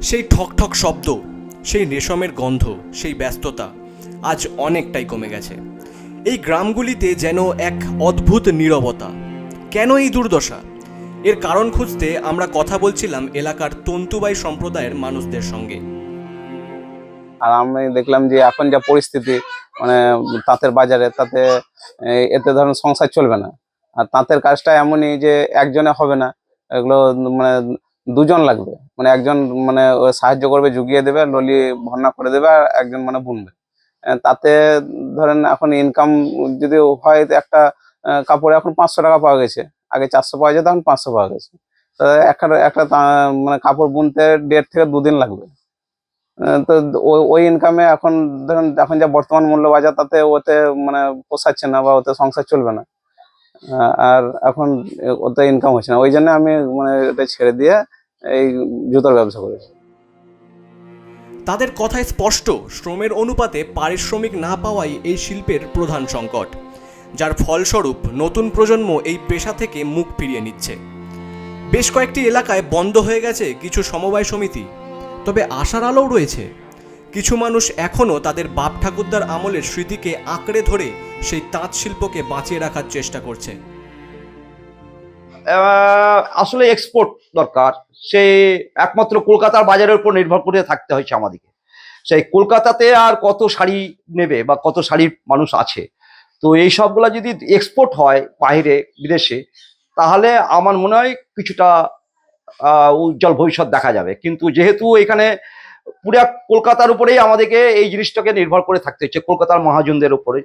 সেই ঠক ঠক শব্দ, সেই রেশমের গন্ধ, সেই ব্যস্ততা আজ অনেকটাই কমে গেছে। এই গ্রামগুলিতে যেন এক অদ্ভুত নীরবতা। কেন এই দুর্দশা? এর কারণ খুঁজতে আমরা কথা বলছিলাম এলাকার তন্তুবাই সম্প্রদায়ের মানুষদের সঙ্গে। আর আমি দেখলাম যে এখন যা পরিস্থিতি মানে তাঁতের বাজারে, তাতে এতে ধরুন সংসার চলবে না। আর তাঁতের কাজটা এমনই যে একজনে হবে না, এগুলো মানে দুজন লাগবে। মানে একজন মানে সাহায্য করবে, জুগিয়ে দেবে ললি ভর্না করে দেবে আর একজন মানে বুনবে। তাতে ধরেন এখন ইনকাম যদি হয় একটা কাপড়ে এখন পাঁচশো টাকা পাওয়া গেছে। আগে চারশো পাওয়া যেত, এখন পাঁচশো পাওয়া গেছে। একটা একটা মানে কাপড় বুনতে দেড় থেকে দুদিন লাগবে। তো ওই ইনকামে এখন ধরুন, এখন যা বর্তমান মূল্য বাজার, তাতে ওতে মানে পোষাচ্ছে না বা ওতে সংসার চলবে না। আর এখন ওতে ইনকাম হচ্ছে না। ওই জন্য আমি মানে এটা ছেড়ে দিয়ে এই জুতোর ব্যবসা করেছি। তাদের কথায় স্পষ্ট, শ্রমের অনুপাতে পারিশ্রমিক না পাওয়াই এই শিল্পের প্রধান সংকট, যার ফলস্বরূপ নতুন প্রজন্ম এই পেশা থেকে মুখ ফিরিয়ে নিচ্ছে। বেশ কয়েকটি এলাকায় বন্ধ হয়ে গেছে কিছু সমবায় সমিতি, তবে আশার আলোও রয়েছে। কিছু মানুষ এখনও তাদের বাপ ঠাকুরদার আমলের স্মৃতিকে আঁকড়ে ধরে সেই তাঁত শিল্পকে বাঁচিয়ে রাখার চেষ্টা করছে। আসলে এক্সপোর্ট দরকার। সে একমাত্র কলকাতার বাজারের উপর নির্ভর করে থাকতে হয়েছে আমাদেরকে। সেই কলকাতাতে আর কত শাড়ি নেবে বা কত শাড়ির মানুষ আছে? তো এই সবগুলা যদি এক্সপোর্ট হয় বাইরে, বিদেশে, তাহলে আমার মনে হয় কিছুটা উজ্জ্বল ভবিষ্যৎ দেখা যাবে। কিন্তু যেহেতু এখানে পুরা কলকাতার উপরেই আমাদেরকে এই জিনিসটাকে নির্ভর করে থাকতে হচ্ছে, কলকাতার মহাজনদের উপরে।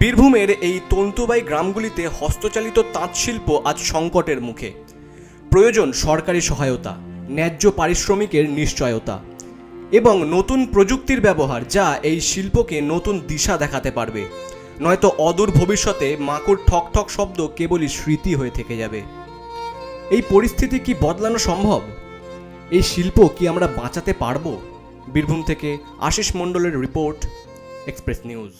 বীরভূমের এই তন্তুবাই গ্রামগুলিতে হস্তচালিত তাঁত শিল্প আজ সংকটের মুখে। প্রয়োজন সরকারি সহায়তা, ন্যায্য পারিশ্রমিকের নিশ্চয়তা এবং নতুন প্রযুক্তির ব্যবহার যা এই শিল্পকে নতুন দিশা দেখাতে পারবে। নয়তো অদূর ভবিষ্যতে মাকুর ঠক ঠক শব্দ কেবলই স্মৃতি হয়ে থেকে যাবে। এই পরিস্থিতি কি বদলানো সম্ভব? এই শিল্প কি আমরা বাঁচাতে পারব? বীরভূম থেকে আশিস মণ্ডলের রিপোর্ট, এক্সপ্রেস নিউজ।